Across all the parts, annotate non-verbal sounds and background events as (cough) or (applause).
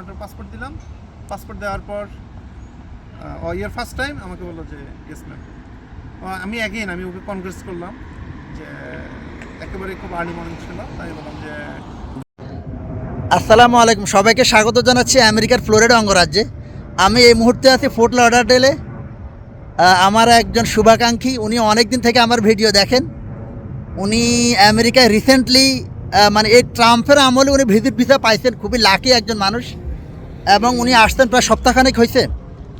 Counter passport দিলাম। Passport দেওয়ার পর ইয়ার ফার্স্ট টাইম আমাকে বলল যে ইয়েস ম্যাম আমি অ্যাগেন আমি ওকে কনগ্রেস করলাম যে, একেবারে খুব আর্লি মর্নিং ছিল, তাই বললাম যে, আসসালামু আলাইকুম। সবাইকে স্বাগত জানাচ্ছি আমেরিকার ফ্লোরিডা অঙ্গরাজ্যে। আমি এই মুহূর্তে আছি ফোর্ট লডারডেলে। আমার একজন শুভাকাঙ্ক্ষী, উনি অনেক দিন থেকে আমার ভিডিও দেখেন। উনি আমেরিকায় রিসেন্টলি মানে এই ট্রাম্পের আমলে উনি ভিজিট ভিসা পাইছেন। খুবই লাকি একজন মানুষ। এবং উনি আসতেন প্রায় সপ্তাহখানেক হয়েছে।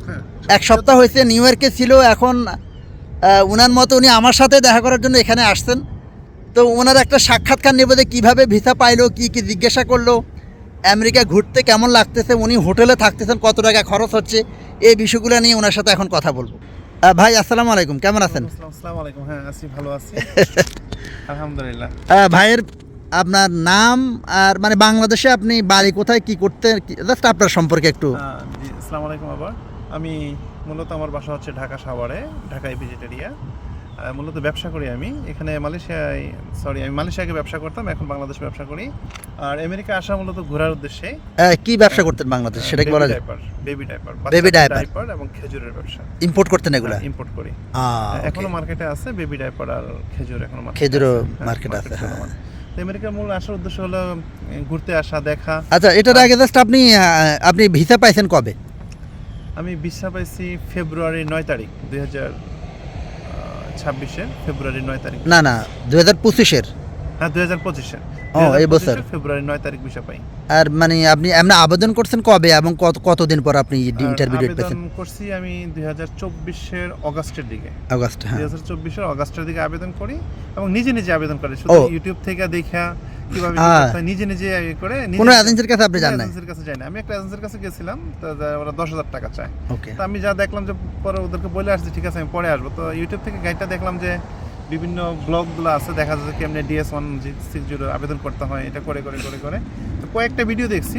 হ্যাঁ। এক সপ্তাহ হয়েছে নিউ ইয়র্কে ছিল এখন উনার মতো উনি আমার সাথে দেখা করার জন্য এখানে আসতেন তো ওনার একটা সাক্ষাৎকার নেব যে কীভাবে ভিসা পাইলো কি কি জিজ্ঞাসা করল আমেরিকা ঘুরতে কেমন লাগতেছে উনি হোটেলে থাকতেছেন কত টাকা খরচ হচ্ছে এই বিষয়গুলো নিয়ে ওনার সাথে এখন কথা বলব। ভাই আসসালামু আলাইকুম কেমন আছেন? আসসালামু আলাইকুম হ্যাঁ আছি ভালো আছি। (laughs) আলহামদুলিল্লাহ। ভাইয়ের আপনার নাম আর মানে বাংলাদেশে আপনি বাড়ি কোথায় কি করতে জাস্ট আপনার সম্পর্কে একটু। আসসালামু আলাইকুম আবার। আমি মূলত আমার বাসা হচ্ছে ঢাকা সাভারে ঢাকা ভিজিটেরিয়া মূলত ব্যবসা করি আমি। এখানে মালয়েশিয়ায় সরি আমি মালয়েশিয়াকে ব্যবসা করতাম এখন বাংলাদেশে ব্যবসা করি। আর আমেরিকা আসা মূলত ঘোরার উদ্দেশ্যে। কি ব্যবসা করতেন বাংলাদেশ সেটা কি বলা যায় baby diaper Baby diaper। Diaper এবং খেজুরের ব্যবসা। ইম্পোর্ট করতেন এগুলা? ইম্পোর্ট করি। আহ, এখনও মার্কেটে আছে বেবি ডাইপার আর খেজুর এখনও খেজুরও। হ্যাঁ, market আছে, হ্যাঁ। তো আমেরিকার মূল আসার উদ্দেশ্য হলো ঘুরতে আসা দেখা। আচ্ছা এটার আগে জাস্ট আপনি আপনি ভিসা পাইছেন কবে? আমি ভিসা পাইছি ফেব্রুয়ারি নয় তারিখ দুই হাজার ছাব্বিশে ফেব্রুয়ারি নয় তারিখ। না না দু হাজার পঁচিশের। হ্যাঁ দু হাজার পঁচিশে ও, এই বছর। ফেব্রুয়ারি নয় তারিখ ভিসা পাই। আর মানে আপনি এমনি আবেদন করছেন কবে এবং কত কতদিন পর আপনি ইন্টারভিউ ডেট পেয়েছেন আবেদন করছি আমি দুই হাজার চব্বিশের অগাস্টের দিকে। আগস্ট হ্যাঁ। দুই হাজার চব্বিশের অগাস্টের দিকে আবেদন করি এবং নিজে নিজে আবেদন করি। শুধু ইউটিউব থেকে দেখা কীভাবে নিজে নিজে করে কোনো এজেন্সির কাছে আপনি যান নাই? এজেন্সির কাছে যাই না। আমি একটা এজেন্সির কাছে গেছিলাম তো ওরা দশ হাজার টাকা চায়। তো আমি যা দেখলাম যে পরে ওদেরকে বলে আসছি ঠিক আছে আমি পরে আসব। তো ইউটিউব থেকে গাইডটা দেখলাম যে বিভিন্ন ব্লগগুলো আছে দেখা যাচ্ছে কেমনি ডিএস ওয়ান সিক্স জিরো আবেদন করতে হয় এটা করে করে করে করে। তো কয়েকটা ভিডিও দেখছি।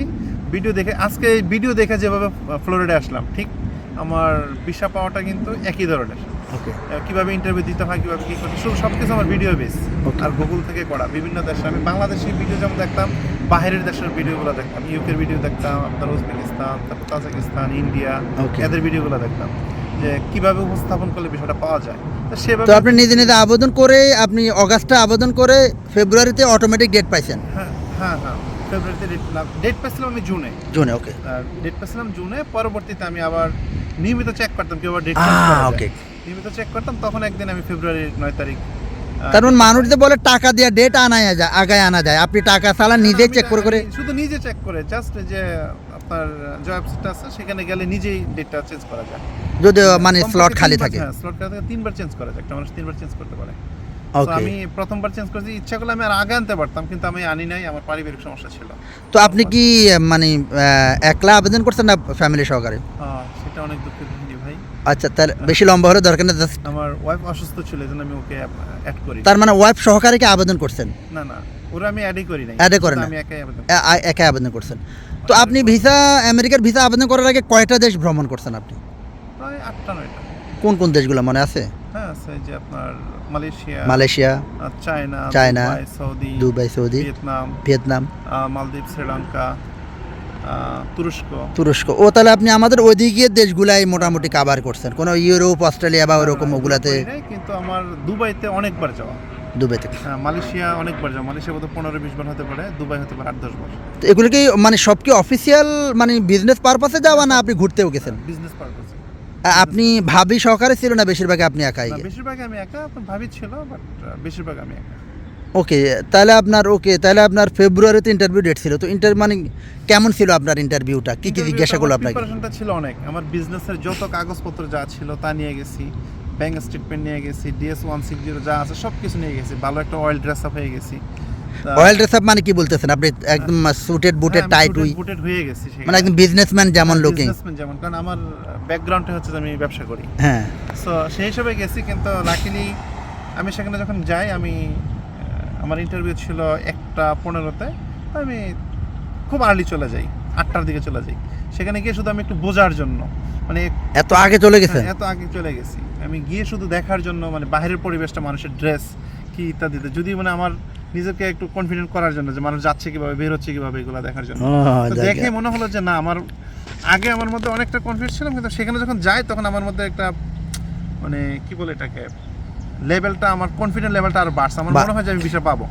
ভিডিও দেখে আজকে এই ভিডিও দেখে যেভাবে ফ্লোরিডা আসলাম ঠিক? আমার ভিসা পাওয়াটা কিন্তু একই ধরনের। ওকে কীভাবে ইন্টারভিউ দিতে হয় কীভাবে কি করতে সব সব কিছু আমার ভিডিও বেস. আর গুগল থেকে করা বিভিন্ন দেশে। আমি বাংলাদেশি ভিডিও যেমন দেখতাম বাইরের দেশের ভিডিওগুলো দেখতাম। ইউকের ভিডিও দেখতাম আপনার উজবেকিস্তান তারপর তাজিকিস্তান ইন্ডিয়া. এদের ভিডিওগুলো দেখতাম। যে কীভাবে উপস্থাপন করলে বিষয়টা পাওয়া যায় তো সেভাবে তো আপনি নিজে নিজে আবেদন করে আপনি অগাস্টে আবেদন করে ফেব্রুয়ারিতে অটোমেটিক ডেট পাইছেন? হ্যাঁ হ্যাঁ হ্যাঁ ফেব্রুয়ারিতে ডেট ডেট পেয়েছিলাম আমি জুনে জুনে ওকে ডেট পেয়েছিলাম জুনে পরবর্তীতে আমি আবার নিয়মিত চেক করতাম কি আবার ডেট okay. নিয়মিত চেক করতাম তখন একদিন আমি ফেব্রুয়ারি নয় তারিখ তার মানে মানুষ যে বলে টাকা দিয়ে ডেট আনা যায় আগায় আনা যায় আপনি টাকা চালান নিজে চেক করে করে শুধু নিজে চেক করে জাস্ট যে আপনার আছে সেখানে গেলে নিজেই ডেটটা চেঞ্জ করা যায়। যদি মানে স্লট খালি থাকে। হ্যাঁ স্লট খালি থাকে তিনবার চেঞ্জ করা যায় একটা মানুষ তিনবার চেঞ্জ করতে পারে। আমি প্রথমবার চেঞ্জ করেছি ইচ্ছা করলে আমি আর আগে আনতে পারতাম কিন্তু আমি আনি নাই আমার পারিবারিক সমস্যা ছিল। তো আপনি কি মানে একলা আবেদন করছেন না ফ্যামিলি সহকারে? সেটা অনেক দুঃখের ভাই। আচ্ছা তাহলে বেশি লম্বা হলে দরকার নেই আমার ওয়াইফ অসুস্থ ছিল এই জন্য আমি ওকে অ্যাড করি। তার মানে ওয়াইফ সহকারে কি আবেদন করছেন? না না ওরা আমি অ্যাডই করি নাই। Add করেন না? আমি একাই আবেদন একাই আবেদন করছেন। তো আপনি ভিসা আমেরিকার ভিসা আবেদন করার আগে কয়টা দেশ ভ্রমণ করছেন আপনি? প্রায় আটটা নয়টা। কোন কোন দেশগুলো মনে আছে? হ্যাঁ আছে যে আপনার Malaysia Malaysia China China, Saudi Dubai Saudi Vietnam Vietnam. মালদ্বীপ শ্রীলঙ্কা তুরস্ক। তুরস্ক। ও তাহলে আপনি আমাদের ওইদিকে দেশগুলাই মোটামুটি কাভার করছেন। কোনো ইউরোপ অস্ট্রেলিয়া বা ওরকম ওগুলাতে? কিন্তু আমার দুবাইতে অনেকবার যাওয়া। দুবাই থেকে? হ্যাঁ, মালয়েশিয়া অনেকবার যাওয়া মালয়েশিয়া বোধহয় পনেরো বিশ বার হতে পারে দুবাই হতে পারে আট দশ বার। তো এগুলো কি মানে সব কি অফিসিয়াল মানে বিজনেস পারপাসে যাওয়া না আপনি ঘুরতেও গেছেন? বিজনেস পারপাসে আপনি ভাবি সহকারে ছিল না বেশিরভাগ আপনি একাই? বেশিরভাগ আমি একা ভাবি ছিল বাট বেশিরভাগ আমি একা। ওকে তাহলে আপনার ওকে তাহলে আপনার ফেব্রুয়ারিতে ইন্টারভিউ ডেট ছিল। তো ইন্টার মানে কেমন ছিল আপনার ইন্টারভিউটা কি কি জিজ্ঞাসা করল আপনাকে? প্রিপারেশনটা ছিল অনেক। আমার বিজনেসের যত কাগজপত্র যা ছিল তা নিয়ে গেছি। ব্যাংক স্টেটমেন্ট নিয়ে গেছি ডিএস ওয়ান সিক্স জিরো যা আছে সব কিছু নিয়ে গেছি ভালো একটা অয়েল ড্রেস আপ হয়ে গেছি। অয়েল ড্রেস আপ মানে কি বলতেছেন? আপনি একদম suited booted tight we booted হয়ে গেছি মানে একদম বিজনেসম্যান যেমন লুকিং businessman যেমন কারণ আমার ব্যাকগ্রাউন্ডটা হচ্ছে আমি ব্যবসা করি। হ্যাঁ। সো সেই হিসাবে গেছি কিন্তু লাকিলি আমি সেখানে যখন যাই আমি আমার ইন্টারভিউ ছিল একটা পনেরোতে আমি খুব আর্লি চলে যাই। আটটার দিকে চলে যাই। সেখানে গিয়ে শুধু আমি একটু বোঝার জন্য মানে এত আগে চলে গেছেন? হ্যাঁ, এত আগে চলে গেছি। আমি গিয়ে শুধু দেখার জন্য মানে বাইরের পরিবেশটা মানুষের ড্রেস কি ইত্যাদিতে যদি মানে আমার নিজেকে একটু কনফিডেন্ট করার জন্য যে মানুষ যাচ্ছে কীভাবে বের হচ্ছে কীভাবে এগুলো দেখার জন্য। দেখে মনে হলো যে না আমার আগে আমার মধ্যে অনেকটা কনফিডেন্স ছিলাম কিন্তু সেখানে যখন যাই তখন আমার মধ্যে একটা মানে কি বলে এটাকে লেভেলটা আমার কনফিডেন্ট লেভেলটা আর বাড়ছে। আমার মনে হয় যে আমি ভিসা পাবো।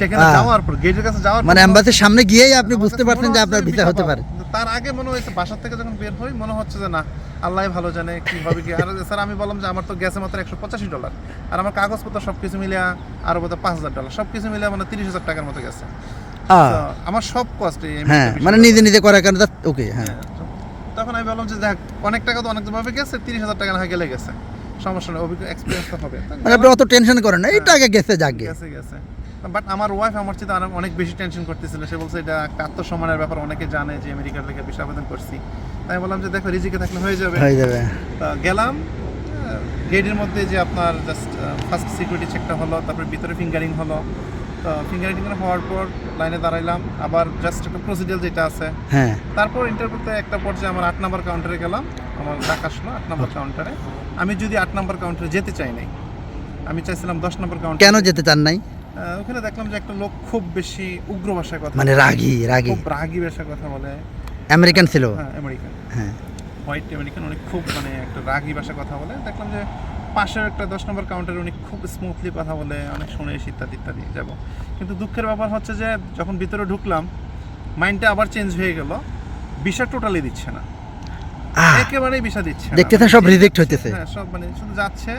সেখানে যাওয়ার পর গেটের কাছে যাওয়ার মানে পর অ্যাম্বাসির সামনে গিয়েই আপনি বুঝতে কাছে পারছেন যে আপনার ভিসা হতে পারে। তার আগে মনে হয়েছে বাসার থেকে যখন বের হই মনে হচ্ছে যে না আল্লাহ ভালো জানে কীভাবে কি। আর স্যার আমি বললাম যে আমার তো গ্যাসের মাত্র একশো পঁচাশি ডলার আর আমার কাগজপত্র সব কিছু মিলিয়ে আরও বোধ পাঁচ হাজার ডলার সব কিছু মিলিয়ে মানে তিরিশ হাজার টাকার মতো গেছে। আমার সব কষ্ট হ্যাঁ মানে নিজে নিজে করার কারণে ওকে হ্যাঁ। তখন আমি বললাম যে দেখ অনেক টাকা তো অনেক ভাবে গেছে তিরিশ হাজার টাকা না গেলে গেছে। সমস্যা নেই অভিজ্ঞ এক্সপিরিয়েন্স তো হবে। মানে আপনি অত টেনশন করেন না এইটা আগে গেছে যাক গেছে গেছে। বাট আমার ওয়াইফ আমার চেয়ে আরও অনেক বেশি টেনশন করতেছিল। সে বলছে এটা একটা আত্মসম্মানের ব্যাপার অনেকে জানে যে আমেরিকার লেগে বিষয় আবেদন করছি। তাই বললাম যে দেখো রিজিকে থাকলে হয়ে যাবে। হয়ে যাবে। গেলাম গেটের মধ্যে যে আপনার জাস্ট ফার্স্ট সিকিউরিটি চেকটা হলো তারপরে ভিতরে ফিঙ্গারিং হলো। ফিঙ্গারিং হওয়ার পর লাইনে দাঁড়াইলাম। আবার জাস্ট একটা প্রসিডিয়ার যেটা আছে। হ্যাঁ। তারপর ইন্টারভিউতে একটা পর্যায়ে আমার আট নম্বর কাউন্টারে গেলাম। আমার ডাক আসলো আট নম্বর কাউন্টারে আমি যদি আট নম্বর কাউন্টারে যেতে চাই নাই আমি চাইছিলাম দশ নম্বর কাউন্টার কেন যেতে চান নাই? ওখানে দেখলাম যে একটা লোক খুব বেশি উগ্র ভাষায় কথা মানে। রাগী রাগী খুব রাগী। ভাষায় কথা বলে। আমেরিকান ছিল? হ্যাঁ আমেরিকান। হ্যাঁ। হোয়াইট আমেরিকান উনি খুব মানে একটা রাগী ভাষায় কথা বলে। দেখলাম যে পাশের একটা দশ নম্বর কাউন্টারে উনি খুব স্মুথলি কথা বলে অনেক শুনে এসে ইত্যাদি ইত্যাদি যাব। কিন্তু দুঃখের ব্যাপার হচ্ছে যে যখন ভিতরে ঢুকলাম মাইন্ডটা আবার চেঞ্জ হয়ে গেল বিষয় টোটালি দিচ্ছে না। একেবারেই বিষা দিচ্ছে। দেখতেছেন সব reject হইতেছে। হ্যাঁ সব মানে শুধু যাচ্ছে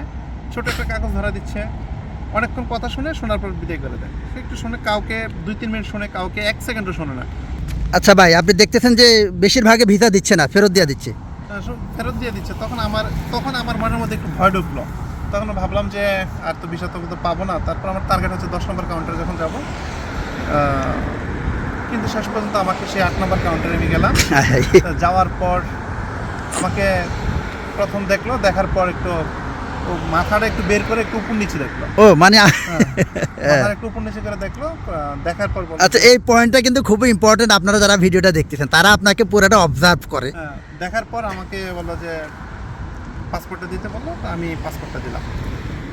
ছোট একটা কাগজ ধরা দিচ্ছে। অনেকক্ষণ কথা শুনে শোনার পর বিদায় করে দেয়। একটু শুনে কাউকে দুই তিন মিনিট শুনে কাউকে এক সেকেন্ডও শোনে না। আচ্ছা ভাই আপনি দেখতেছেন যে বেশিরভাগে ভিসা দিচ্ছে না ফেরত দিয়ে দিচ্ছে? ফেরত দিয়ে দিচ্ছে। তখন আমার তখন আমার মনের মধ্যে একটু ভয় ঢুকলো। তখন ভাবলাম যে আর তো বিষয় তো পাবো না। তারপর আমার টার্গেট হচ্ছে দশ নম্বর কাউন্টারে যখন যাব। কিন্তু শেষ পর্যন্ত আমাকে সেই আট নম্বর কাউন্টারে নিয়ে গেলাম। যাওয়ার পর আমাকে প্রথম দেখল দেখার পর একটু ও মাথাটা একটু বের করে একটু উপর নিচে দেখল। ও মানে হ্যাঁ, (laughs) একটু উপর নিচে করে দেখল দেখার পর আচ্ছা এই পয়েন্টটা কিন্তু খুবই ইম্পর্টেন্ট আপনারা যারা ভিডিওটা দেখতেছেন তারা আপনাকে পুরোটা অবজার্ভ করে। হ্যাঁ, দেখার পর আমাকে বলল যে পাসপোর্টটা দিতে বলল আমি পাসপোর্টটা দিলাম।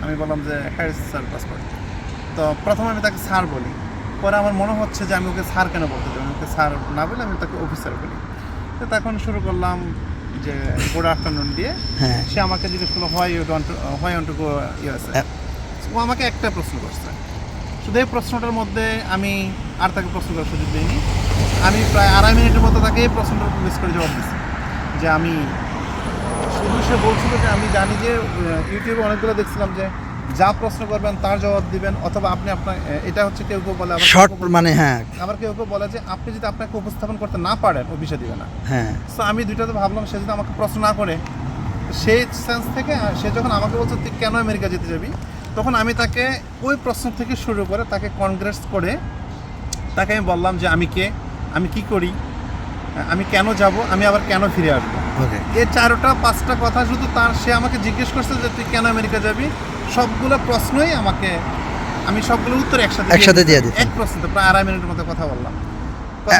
আমি বললাম যে হ্যাঁ স্যার পাসপোর্ট তো প্রথমে আমি তাকে স্যার বলি। পরে আমার মনে হচ্ছে যে আমি ওকে স্যার কেন বলতে চাই? আমি ওকে স্যার না বলে আমি তাকে অফিসার বলি। তো তখন শুরু করলাম যে গুড আফটারনুন দিয়ে হ্যাঁ। সে আমাকে জিজ্ঞেস করল why you don't want to go USA হ্যাঁ। ও আমাকে একটা প্রশ্ন করছে। শুধু এই প্রশ্নটার মধ্যে আমি আর তাকে প্রশ্ন করার সুযোগ দিইনি। আমি প্রায় আড়াই মিনিটের মতো তাকে এই প্রশ্নটার মিস করে জবাব দিচ্ছি যে আমি শুধু সে বলছিল যে আমি জানি যে ইউটিউবে অনেকগুলো দেখছিলাম যে যা প্রশ্ন করবেন তার জবাব দিবেন অথবা আপনি আপনার এটা হচ্ছে কেউ কেউ বলে আবার শর্ট মানে হ্যাঁ। আবার কেউ কেউ বলে যে আপনি যদি আপনাকে উপস্থাপন করতে না পারেন ও বিষয় দিবে না। হ্যাঁ। সো আমি দুইটা তো ভাবলাম সে যদি আমাকে প্রশ্ন না করে সেই সেন্স থেকে সে যখন আমাকে বলছে তুই কেন আমেরিকা যেতে যাবি? তখন আমি তাকে ওই প্রশ্ন থেকে শুরু করে তাকে কনগ্রেস করে তাকে আমি বললাম যে আমি কে? আমি কি করি? আমি কেন যাব? আমি আবার কেন ফিরে আসব? ওকে এই চারোটা পাঁচটা কথা শুধু তার সে আমাকে জিজ্ঞেস করছে যে তুই কেন আমেরিকা যাবি সবগুলো প্রশ্নই আমাকে আমি সবগুলো উত্তর একসাথে একসাথে দিয়ে। দিচ্ছেন। এক প্রশ্নতে প্রায় আড়াই মিনিটের মতো কথা বললাম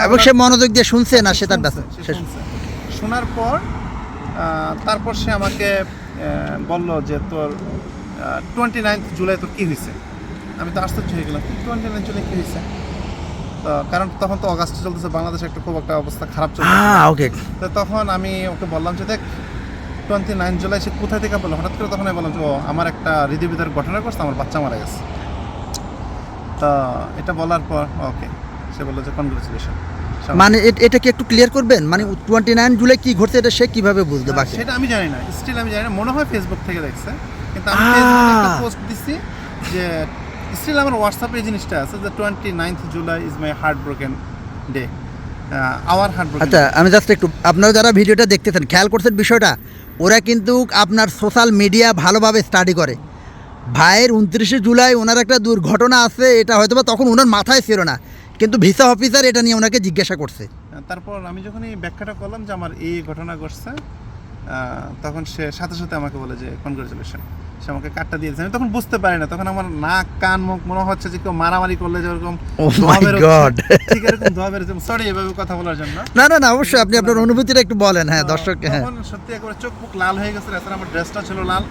এবং সে মনোযোগ দিয়ে শুনছে না সে তার। শোনার পর তারপর সে আমাকে বলল যে তোর টোয়েন্টি নাইন্থ জুলাই তোর কী হয়েছে আমি তো আশ্চর্য হয়ে গেলাম টোয়েন্টি নাইন জুলাই কী হয়েছে তো কারণ তখন তো অগাস্ট চলতেছে বাংলাদেশে একটা খুব একটা অবস্থা খারাপ চলছে। হ্যাঁ ওকে তো তখন আমি ওকে বললাম যে দেখ টোয়েন্টি নাইন জুলাই সে কোথায় থেকে বলল? হঠাৎ করে তখন আমি বললাম যে ও আমার একটা হৃদয়বিদার ঘটনা করছে আমার বাচ্চা মারা গেছে। তা এটা বলার পর ওকে সে বলল যে কনগ্রেচুলেশন মানে এটা কি একটু ক্লিয়ার করবেন? মানে টোয়েন্টি নাইন জুলাই কি ঘটছে এটা সে কীভাবে বুঝতে বাকি? সেটা আমি জানি না। স্টিল আমি জানি না। মনে হয় ফেসবুক থেকে দেখছে। কিন্তু আমি একটা পোস্ট দিচ্ছি যে স্টিল আমার হোয়াটসঅ্যাপে এই জিনিসটা আছে যে twenty ninth July is my heart broken day our heart broken আচ্ছা আমি জাস্ট একটু আপনারা যারা ভিডিওটা দেখতেছেন খেয়াল করছেন বিষয়টা? ওরা কিন্তু আপনার সোশ্যাল মিডিয়া ভালোভাবে স্টাডি করে। ভাইয়ের উনত্রিশে জুলাই ওনার একটা দুর্ঘটনা আছে এটা হয়তো বা তখন ওনার মাথায় ছিল না কিন্তু ভিসা অফিসার এটা নিয়ে ওনাকে জিজ্ঞাসা করছে। তারপর আমি যখন এই ব্যাখ্যাটা করলাম যে আমার এই ঘটনা ঘটছে তখন সে সাথে সাথে আমাকে বলে যে কনগ্রেচুলেশন সে আমাকে কার্ডটা দিয়েছে। আমি তখন বুঝতে পারি না। তখন আমার নাক কান মুখ মনে হচ্ছে যে কেউ মারামারি করলে যেরকম Oh! ঠিক এরকম ধোয়া বেরোচ্ছে। সরি এভাবে কথা বলার জন্য। না না না অবশ্যই আপনি আপনার অনুভূতিটা একটু বলেন। হ্যাঁ দর্শক হ্যাঁ। সত্যি একবার চোখ মুখ লাল হয়ে গেছিল এছাড়া আমার ড্রেসটা ছিল লাল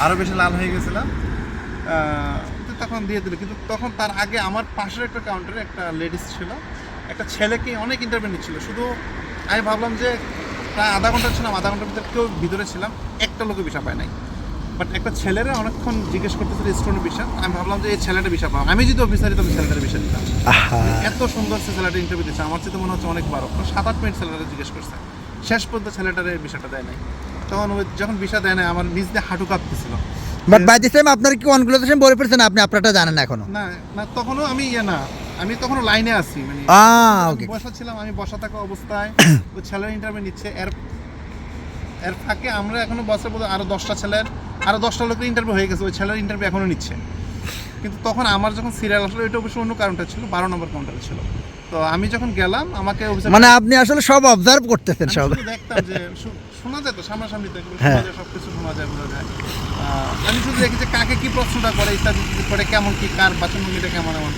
আরও বেশি লাল হয়ে গেছিলাম। আহ, তখন দিয়ে দিল। কিন্তু তখন তার আগে আমার পাশের একটা কাউন্টারে একটা লেডিস ছিল। একটা ছেলেকে অনেক ইন্টারভিউ নিচ্ছিল। শুধু আমি ভাবলাম যে প্রায় আধা ঘণ্টা ছিলাম আধা ঘণ্টার ভিতরে কেউ ভিতরে ছিলাম একটা লোকে বিষা পায় নাই। বাট একটা ছেলেরা অনেকক্ষণ জিজ্ঞেস করতেছিল স্টুডেন্ট বিষয় আমি ভাবলাম যে এই ছেলেটা বিষয় পাবো আমি যদি অফিসারি তবে ছেলেটার বিষয় দিতাম এত সুন্দর সে ছেলেটা ইন্টারভিউ দিচ্ছে আমার চেয়ে মনে হচ্ছে অনেক বারো সাত আট মিনিট ছেলেটা জিজ্ঞেস করছে। শেষ পর্যন্ত ছেলেটার এই বিষয়টা দেয় নাই। তখন ওই যখন বিষয় দেয় নাই আমার নিজ দিয়ে হাঁটু কাঁপতেছিল। বাট বাই দিস টাইম আপনার কি কনক্লুশন বলে ফেলছেন আপনি আপনারটা জানেন এখনও। না না তখনও আমি ইয়ে না। আমি তখনও লাইনে আছি মানে ওকে বসা ছিলাম আমি বসা থাকা অবস্থায়। (coughs) ওই ছেলের ইন্টারভিউ নিচ্ছে এর এর ফাঁকে আমরা এখনও বসে বলতে আরও দশটা ছেলের আরও দশটা লোকের ইন্টারভিউ হয়ে গেছে ওই ছেলের ইন্টারভিউ এখনও নিচ্ছে। কিন্তু তখন আমার যখন সিরিয়াল আসলো এটা অবশ্য অন্য কারণটা ছিল বারো নম্বর কাউন্টারে ছিল। তো আমি যখন গেলাম আমাকে মানে আপনি আসলে সব অবজার্ভ করতেছেন সব। দেখতাম যে শোনা যায় তো সামনাসামনি তো হ্যাঁ। শোনা যায় সবকিছু শোনা যায় বোঝা যায়। আমি শুধু দেখি যে কাকে কি প্রশ্নটা করে ইত্যাদি করে কেমন কি কার বাচনভঙ্গিটা কেমন এমন।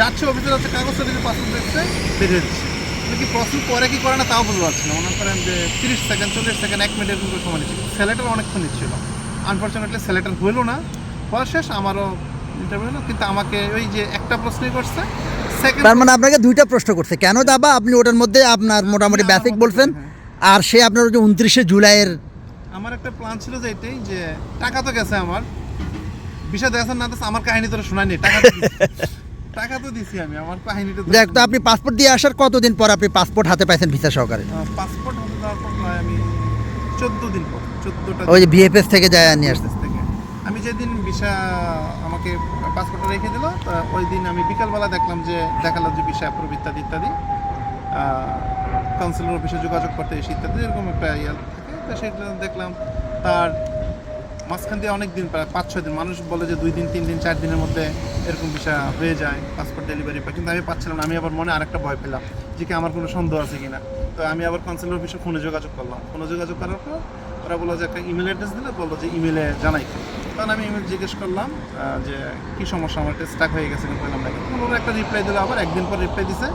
যাচ্ছে অফিসে যাচ্ছে কাগজটা দিকে পাসপোর্ট দেখছে বেরিয়ে দিচ্ছে। কিন্তু কি প্রশ্ন করে কি করে না তাও বুঝতে পারছি না। মনে করেন যে তিরিশ সেকেন্ড চল্লিশ সেকেন্ড এক মিনিট এরকম সময় নিচ্ছে। ছেলেটার অনেকক্ষণ নিচ্ছিল। আনফর্চুনেটলি ছেলেটার হইল না। হওয়া শেষ আমারও ইন্টারভিউ হলো কিন্তু আমাকে ওই যে একটা প্রশ্নই করছে। সেকেন্ড তার মানে আপনাকে দুইটা প্রশ্ন করছে। কেন দাবা? আপনি ওটার মধ্যে আপনার মোটামুটি বেসিক বলছেন। হ্যাঁ। আর সে আপনার যে উনত্রিশে জুলাইয়ের আমার একটা প্ল্যান ছিল যে এটাই যে টাকা তো গেছে আমার। বিষয় দেখেছেন না আমার কাহিনী তোরা শোনায়নি। টাকা তো। টাকা তো দিছি আমি আমার কাহিনীটা দেখ তো আপনি পাসপোর্ট দিয়ে আসার কতদিন পর আপনি পাসপোর্ট হাতে পাইছেন ভিসা সহকারে? পাসপোর্ট হাতে দেওয়ার পর প্রায় আমি চোদ্দ দিন পর চোদ্দটা ওই যে বিএফএস থেকে যায় নিয়ে আসছেন থেকে। আমি যেদিন ভিসা আমাকে পাসপোর্টে রেখে দিল ওই দিন আমি বিকালবেলা দেখলাম যে দেখাল যে ভিসা অ্যাপ্রুভ ইত্যাদি ইত্যাদি কাউন্সিলর অফিসে যোগাযোগ করতে এসে ইত্যাদি এরকম একটা ইয়ে থাকে। তো সেটা দেখলাম তার মাঝখান দিয়ে অনেক দিন পাঁচ, ছয় দিন, মানুষ বলে যে দুই দিন, তিন দিন, চার দিনের মধ্যে এরকম বিষয় হয়ে যায় পাসপোর্ট ডেলিভারি পায়। কিন্তু আমি পাচ্ছিলাম না, আমি আবার মনে আরেকটা ভয় পেলাম যে কি আমার কোনো সন্দেহ আছে কিনা। তো আমি আবার কাউন্সিলর অফিসে ফোনে যোগাযোগ করলাম। ফোনে যোগাযোগ করার পর ওরা বলল যে একটা ইমেল অ্যাড্রেস দিলে, বলল যে ইমেলে জানাই। তখন আমি ইমেল জিজ্ঞেস করলাম যে কি সমস্যা, আমার স্টাক হয়ে গেছে কিন্তু পেলাম না? ওরা একটা রিপ্লাই দিলো আবার, একদিন পর রিপ্লাই দিছে।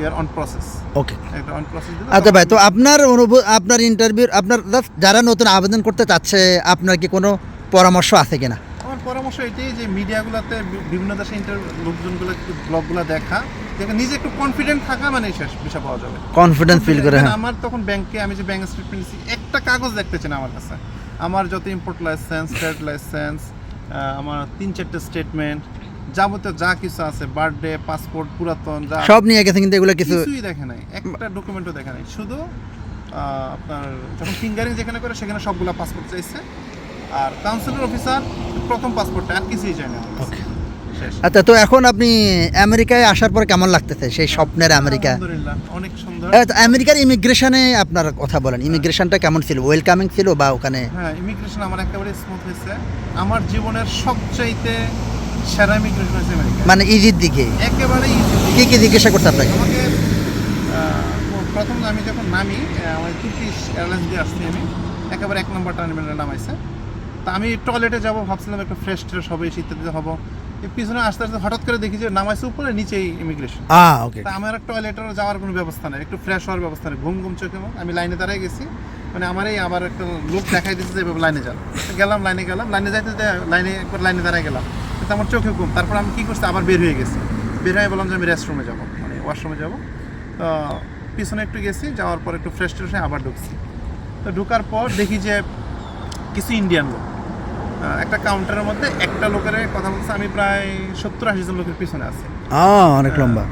ইয়ার অন প্রসেস ওকে একটা অন প্রসেস আচ্ছা ভাই তো আপনার অনুভব আপনার ইন্টারভিউ আপনার যারা নতুন আবেদন করতে চাচ্ছে আপনার কি কোনো পরামর্শ আছে কিনা? আমার পরামর্শ এটাই যে মিডিয়াগুলোতে বিভিন্ন দেশে ইন্টার লোকজনগুলো একটু ব্লগগুলো দেখা দেখে নিজে একটু কনফিডেন্ট থাকা মানে শেষ বিষয় পাওয়া যাবে। কনফিডেন্স ফিল করে হ্যাঁ। আমার তখন ব্যাংকে আমি যে ব্যাংক স্টেটমেন্ট একটা কাগজ দেখতেছে না আমার কাছে। আমার যত ইম্পোর্ট লাইসেন্স ট্রেড লাইসেন্স আমার তিন চারটে স্টেটমেন্ট যাবতীয় যা কিছু আছে বার্থডে পাসপোর্ট পুরাতন যা সব নিয়ে গেছে কিন্তু এগুলো কিছু কিছুই দেখে নাই। একটা ডকুমেন্টও দেখে নাই। শুধু আপনার যখন ফিঙ্গারিং যেখানে করে সেখানে সবগুলো পাসপোর্ট চাইছে। আর কাউন্সিলর অফিসার প্রথম পাসপোর্টটা আর কিছুই চাই না। আচ্ছা তো এখন আপনি আমেরিকায় আসার পর কেমন লাগতেছে সেই স্বপ্নের আমেরিকা? অনেক সুন্দর। তো আমেরিকার ইমিগ্রেশনে আপনার কথা বলেন। ইমিগ্রেশনটা কেমন ছিল? ওয়েলকামিং ছিল বা ওখানে হ্যাঁ ইমিগ্রেশন আমার একেবারে স্মুথ হয়েছে। আমার জীবনের সবচাইতে সেরা ইমিগ্রেশন হয়েছে আমেরিকা মানে ইজির দিকে? একেবারে ইজি কি কি জিজ্ঞাসা করছে আপনাকে? আমাকে প্রথম আমি যখন নামি আমার তুর্কিশ এয়ারলাইন্স দিয়ে আসছি আমি একেবারে এক নম্বর টার্মিনালে নামাইছে। তা আমি টয়লেটে যাব ভাবছিলাম একটু ফ্রেশ ট্রেশ হবে ইত্যাদি হব। পিছনে আস্তে আস্তে হঠাৎ করে দেখি যে নামাইছে উপরে নিচেই ইমিগ্রেশন ওকে। তা আমার টয়লেটের যাওয়ার কোনো ব্যবস্থা নেই একটু ফ্রেশ হওয়ার ব্যবস্থা নেই। ঘুম ঘুম চোখে। আমি লাইনে দাঁড়াই গেছি। মানে আমার এই আবার একটা লোক দেখাই দিচ্ছে যে এভাবে লাইনে যান। গেলাম লাইনে গেলাম লাইনে যাইতে যাইতে লাইনে একবার লাইনে দাঁড়াই গেলাম। আমার চোখে ঘুম। তারপর আমি কী করছি? আবার বের হয়ে গেছি। বের হয়ে বললাম যে আমি রেস্টরুমে যাব। মানে ওয়াশরুমে যাব। তো পিছনে একটু গেছি যাওয়ার পর একটু ফ্রেশ ট্রেশ হয়ে আবার ঢুকছি। তো ঢুকার পর দেখি যে কিছু ইন্ডিয়ান লোক। একটা কাউন্টারের মধ্যে একটা লোকের কথা বলছে আমি প্রায় সত্তর আশি জন লোকের পিছনে আছি। অনেক লম্বা।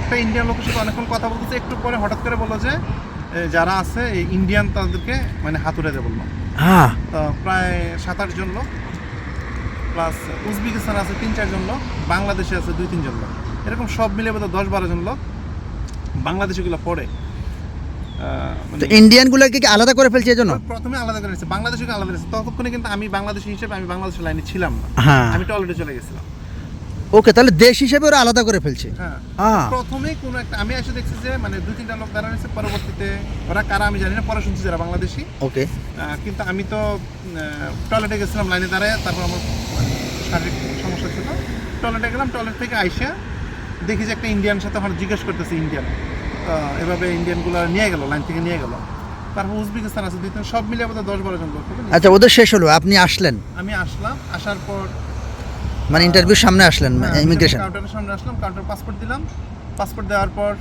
একটা ইন্ডিয়ান লোকের সাথে অনেকক্ষণ কথা বলতেছে একটু পরে হঠাৎ করে বলল যে যারা আছে এই ইন্ডিয়ান তাদেরকে মানে হাতুড়ে দেয় বলল। হ্যাঁ। তো প্রায় সাত আট জন লোক। প্লাস উজবেকিস্তান আছে তিন চারজন লোক বাংলাদেশে আছে দুই তিনজন লোক। এরকম সব মিলে বোধহয় দশ বারো জন লোক বাংলাদেশিগুলো পড়ে। তো মানে ইন্ডিয়ানগুলোকে কি আলাদা করে ফেলছে এই জন্য? প্রথমে আলাদা করে বাংলাদেশিকে আলাদা করেছে। ততক্ষণে কিন্তু আমি বাংলাদেশি হিসেবে আমি বাংলাদেশের লাইনে ছিলাম না। হ্যাঁ। আমি টয়লেটে চলে গেছিলাম। ওকে তাহলে দেশ হিসেবে ওরা আলাদা করে ফেলছে। হ্যাঁ। আ প্রথমেই কোনো একটা আমি এসে দেখছি যে মানে দুই তিনটা লোক দাঁড়ানো হয়েছে পরবর্তীতে ওরা কারা আমি জানি না পরে শুনছি যারা বাংলাদেশি। ওকে। কিন্তু আমি তো টয়লেটে গেছিলাম লাইনে দাঁড়ায় তারপর আমার মানে শারীরিক সমস্যা ছিল। টয়লেটে গেলাম টয়লেট থেকে আইসা দেখি যে একটা ইন্ডিয়ান সাথে আমার জিজ্ঞেস করতেছে ইন্ডিয়ান এভাবে ইন্ডিয়ানগুলো নিয়ে গেল লাইন থেকে নিয়ে গেল। তারপর উজবেকিস্তান আছে দুই তিন সব মিলে বোধহয় দশ বারো জন লোক আচ্ছা ওদের শেষ হলো আপনি আসলেন? আমি আসলাম আসার পর মানে ইন্টারভিউ সামনে আসলেন ইমিগ্রেশন কাউন্টারের সামনে আসলাম কাউন্টার পাসপোর্ট দিলাম। পাসপোর্ট দেওয়ার পর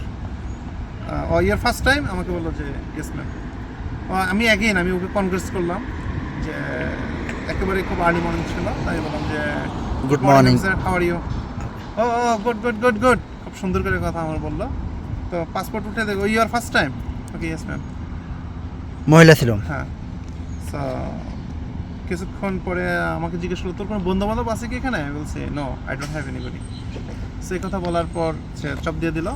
ও ইয়ার ফার্স্ট টাইম আমাকে বলল যে ইয়েস ম্যাম আমি অ্যাগেন আমি ওকে কনগ্রেস করলাম যে একেবারে খুব আর্লি মর্নিং ছিল তাই বললাম যে good morning. Sir how are you ও ও গুড গুড গুড গুড খুব সুন্দর করে কথা আমার বলল। তো পাসপোর্ট উঠে দেখো ইয়ার first time okay yes ma'am মহিলা ছিল। হ্যাঁ। So, কিছুক্ষণ পরে আমাকে জিজ্ঞেস করল তোর কোনো বন্ধু বান্ধব আছে কি এখানে? বলছি no I don't have anybody সেই কথা বলার পর সে চপ দিয়ে দিল।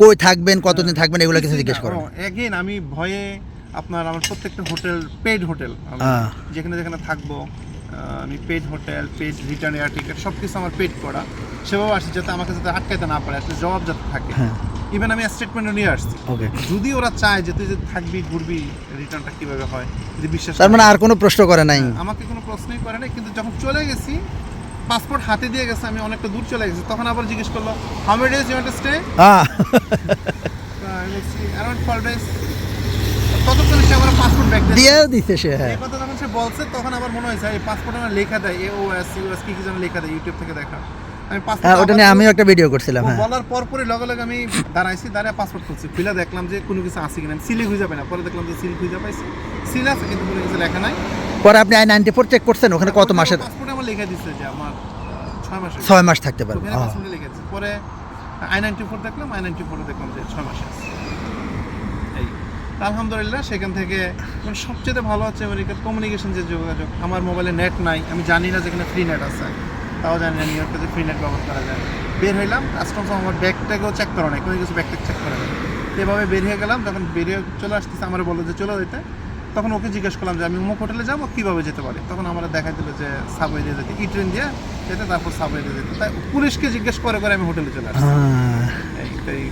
কই থাকবেন কতদিন থাকবেন এগুলো কিছু জিজ্ঞেস করো। এগেইন আমি ভয়ে আপনার আমার প্রত্যেকটা হোটেল পেড হোটেল যেখানে যেখানে থাকব আমি paid hotel paid return air ticket সব কিছু আমার পেড করা। সেভাবে আসি যাতে আমাকে যাতে আটকাইতে না পারে একটা জবাব যাতে থাকে। হ্যাঁ। ইভেন আমি স্টেটমেন্টও নিয়ে আসছি। ওকে যদি ওরা চায় যে তুই যদি থাকবি ঘুরবি রিটার্নটা কীভাবে হয় যদি বিশ্বাস তার মানে। আর কোনো প্রশ্ন করে নাই। হ্যাঁ, আমাকে কোনো প্রশ্নই করে নাই কিন্তু যখন চলে গেছি পাসপোর্ট হাতে দিয়ে গেছে আমি অনেকটা দূর চলে গেছি তখন আবার জিজ্ঞেস করল how many days you stay ah, আমি বলছি অ্যারাউন্ড ফোর ডেজ ততক্ষণ সে আমার পাসপোর্ট দিয়ে দিয়েও সে হ্যাঁ। এই কথা যখন সে বলছে তখন আমার মনে হয়েছে এই পাসপোর্ট আমার লেখা দেয় A O S U S কি কি যেন লেখা দেয় ইউটিউব থেকে দেখা। হ্যাঁ পাসপোর্ট ওটা নিয়ে আমিও একটা ভিডিও করছিলাম হ্যাঁ। বলার পর পরে লগে লগে আমি দাঁড়াইছি দাঁড়ায় পাসপোর্ট খুলছি। খুলে দেখলাম যে কোনো কিছু আছে কিনা। সিলে খুঁজে পাই না। পরে দেখলাম যে সিল খুঁজে পাইছি। সিল আছে কিন্তু কোনো কিছু লেখা নাই। পরে আপনি আই নাইনটি ফোর চেক করছেন ওখানে কত মাসের? পাসপোর্টে আমার লেখা দিচ্ছে যে আমার ছয় মাসের। ছয় মাস থাকতে পারবে ওখানে পাসপোর্টে লিখে দিচ্ছে পরে আই নাইনটি ফোর দেখলাম আই নাইনটি ফোরে দেখলাম যে ছয় মাসে আছে। আলহামদুলিল্লাহ সেখান থেকে মানে সবচেয়ে ভালো হচ্ছে আমেরিকার কমিউনিকেশন যে যোগাযোগ। আমার মোবাইলে নেট নাই আমি জানি না যেখানে ফ্রি নেট আছে। তাও জানি না নিউ ইয়র্কে যে ফ্রি নেট ব্যবহার করা যায়। বের হইলাম কাস্টমস আমার ব্যাগটাকেও চেক করে নাই কোনো কিছু ব্যাগটাকে চেক করে নাই। তো এভাবে বের হয়ে গেলাম যখন বেরিয়ে চলে আসতেছে আমার বলল যে চলে যেতে। তখন ওকে জিজ্ঞেস করলাম যে আমি অমুক হোটেলে যাব কীভাবে যেতে পারি? তখন আমরা দেখা দিল যে সাবওয়ে দিয়ে যেতে। ই ট্রেন দিয়ে যেতে তারপর সাবওয়ে দিয়ে যেতে। তাই পুলিশকে জিজ্ঞেস করে করে আমি হোটেলে চলে আসছি।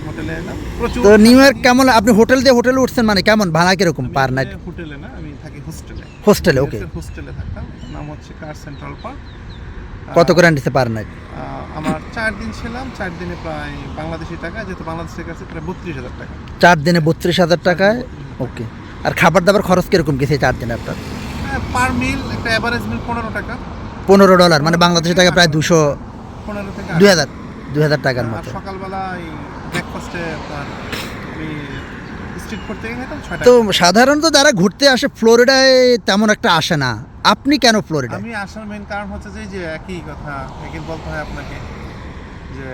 হোটেলে এলাম প্রচুর তো নিউ ইয়র্ক কেমন আপনি হোটেল দিয়ে হোটেলে উঠছেন মানে কেমন ভাড়া কীরকম পার নাইট হোটেলে না আমি থাকি হোস্টেলে হোস্টেলে ওকে হোস্টেলে থাকতাম নাম হচ্ছে কার সেন্ট্রাল পার্ক কত করে নিতে পার নাইট আমার চার দিন ছিলাম চার দিনে প্রায় বাংলাদেশি টাকা যেহেতু বাংলাদেশের কাছে প্রায় বত্রিশ হাজার টাকা। চার দিনে বত্রিশ হাজার টাকায়? ওকে আর খাবার দাবার খরচ কীরকম গেছে চার দিনে আপনার? পার মিল একটা অ্যাভারেজ মিল পনেরো টাকা। পনেরো ডলার মানে বাংলাদেশের টাকা প্রায় দুশো পনেরো থেকে দুই হাজার দুই হাজার টাকার মতো। সকালবেলা ব্রেকফাস্টে আপনার তো সাধারণত যারা ঘুরতে আসে ফ্লোরিডায় তেমন একটা আসে না। আপনি কেন ফ্লোরিডা আমি আসার মেন কারণ হচ্ছে যে যে একই কথা একই বলতে হয় আপনাকে যে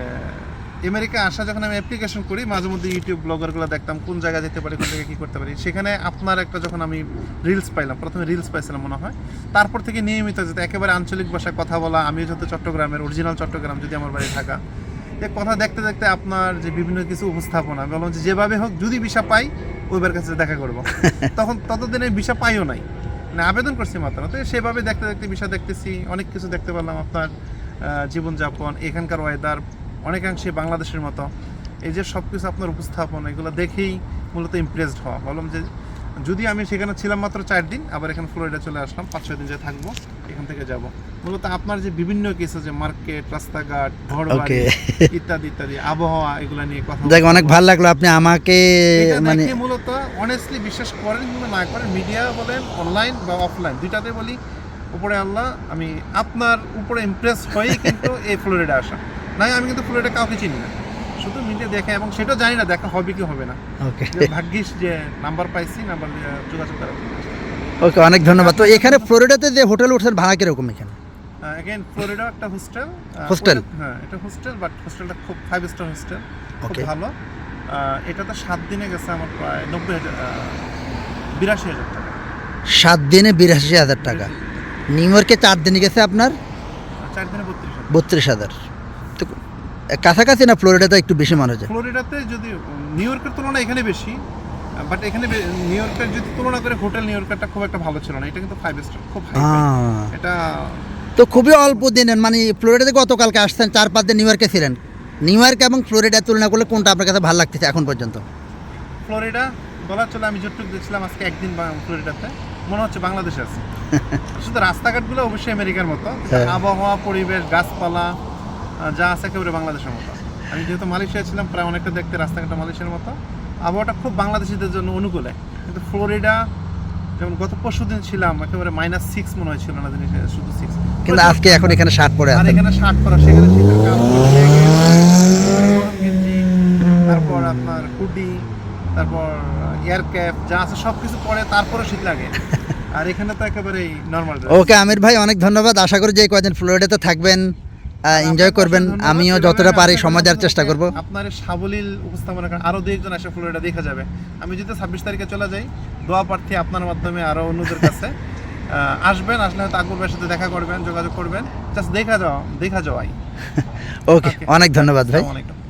আমেরিকা আসা যখন আমি অ্যাপ্লিকেশন করি মাঝে মধ্যে ইউটিউব ব্লগারগুলো দেখতাম কোন জায়গায় যেতে পারি কোন জায়গায় কী করতে পারি সেখানে আপনার একটা যখন আমি রিলস পাইলাম প্রথমে রিলস পাইছিলাম মনে হয় তারপর থেকে নিয়মিত যেতে একেবারে আঞ্চলিক ভাষায় কথা বলা আমিও যেহেতু চট্টগ্রামের অরিজিনাল চট্টগ্রাম যদি আমার বাড়ি থাকা এ কথা দেখতে দেখতে আপনার যে বিভিন্ন কিছু উপস্থাপনা বললাম যে যেভাবে হোক যদি ভিসা পাই ওইবার কাছে দেখা করব। (laughs) তখন ততদিনে ভিসা পাইও নাই। মানে আবেদন করছি মাত্র তো সেভাবে দেখতে দেখতে বিষয় দেখতেছি, অনেক কিছু দেখতে পারলাম আপনার জীবনযাপন, এখানকার ওয়েদার অনেকাংশে বাংলাদেশের মতো। এই যে সব কিছু আপনার উপস্থাপন, এগুলো দেখেই মূলত ইমপ্রেসড হওয়া। বললাম যে যদি আমি সেখানে ছিলাম মাত্র চার দিন আবার এখানে ফ্লোরিডা চলে আসলাম পাঁচ ছয় দিন যে থাকব এখান থেকে যাব। মূলত আপনার যে বিভিন্ন কিছু যে মার্কেট রাস্তাঘাট ঘর বাড়ি ইত্যাদি ইত্যাদি আবহাওয়া এগুলো নিয়ে কথা দেখ অনেক ভালো লাগল আপনি আমাকে মানে মূলত অনেস্টলি বিশ্বাস করেন কিংবা না করেন মিডিয়া বলেন অনলাইন বা অফলাইন দুইটাতে বলি উপরে আল্লাহ আমি আপনার উপরে ইমপ্রেস হয়েই কিন্তু এই ফ্লোরিডা আসা। নাই আমি কিন্তু ফ্লোরিডা কাউকে চিনি না। শুধু মিডিয়া দেখে এবং সেটাও জানি না দেখা হবে কি হবে না। ওকে ভাগ্যিস যে নাম্বার পাইছি নাম্বার যোগাযোগ করা ওকে অনেক ধন্যবাদ। তো এখানে ফ্লোরিডাতে যে হোটেল উঠছেন ভাড়া কীরকম এখানে? এগেন ফ্লোরিডা একটা হোস্টেল হোস্টেল হ্যাঁ এটা হোস্টেল বাট হোস্টেলটা খুব ফাইভ স্টার হোস্টেল খুব Okay. ভালো। এটা তো সাত দিনে গেছে আমার প্রায় নব্বই হাজার বিরাশি হাজার টাকা। সাত দিনে বিরাশি হাজার টাকা। নিউ ইয়র্কে চার দিনে গেছে আপনার? চার দিনে বত্রিশ হাজার। বত্রিশ হাজার। কাছাকাছি না ফ্লোরিডাতে একটু বেশি মানুষ যায়? ফ্লোরিডাতে যদি নিউ ইয়র্কের তুলনায় এখানে বেশি বাট এখানে নিউ ইয়র্কের যদি তুলনা করে হোটেল নিউ ইয়র্কেরটা খুব একটা ভালো ছিল না। এটা কিন্তু ফাইভ স্টার খুব হাই এটা তো খুবই অল্প দিনের মানে ফ্লোরিডাতে গতকালকে আসছেন চার পাঁচ দিন নিউ ইয়র্কে ছিলেন। নিউ ইয়র্ক এবং ফ্লোরিডার তুলনা করলে কোনটা আপনার কাছে ভালো লাগতেছে এখন পর্যন্ত? ফ্লোরিডা বলার চলে আমি যতটুকু দেখছিলাম আজকে একদিন ফ্লোরিডাতে মনে হচ্ছে বাংলাদেশে আছে। (laughs) শুধু রাস্তাঘাটগুলো অবশ্যই আমেরিকার মতো হ্যাঁ। আবহাওয়া পরিবেশ গাছপালা যা আছে একেবারে বাংলাদেশের মতো। আমি যেহেতু মালয়েশিয়া ছিলাম প্রায় অনেকটা দেখতে রাস্তাঘাটটা মালয়েশিয়ার মতো। আবহাওয়াটা খুব বাংলাদেশিদের জন্য অনুকূলে। কিন্তু ফ্লোরিডা যেমন গত পরশু দিন ছিলাম একেবারে মাইনাস সিক্স মনে হয়েছিল না জিনিস শুধু সিক্স কিন্তু আজকে এখন এখানে শার্ট পরে আর এখানে শার্ট পরা সেখানে শীতের তারপর আপনার হুডি তারপর এয়ার ক্যাপ যা আছে সব কিছু পরে তারপরে শীত লাগে। আর এখানে তো একেবারেই নর্মাল ওকে আমির ভাই অনেক ধন্যবাদ। আশা করি যে কয়দিন ফ্লোরিডাতে থাকবেন। এনজয় করবেন। আমিও যতটা পারি সময় দেওয়ার চেষ্টা করব। আপনার সাবলীল উপস্থাপনা কারণ আরও দুই একজন এসে ফ্লোরিডা দেখা যাবে। আমি যদি ছাব্বিশ তারিখে চলে যাই দোয়া প্রার্থী আপনার মাধ্যমে আরও অন্যদের কাছে। আসবেন আসলে হয়তো আকবর সাথে দেখা করবেন যোগাযোগ করবেন। জাস্ট দেখা যাও দেখা যাওয়াই। (laughs) ওকে। অনেক ধন্যবাদ ভাই। আলাইকুম।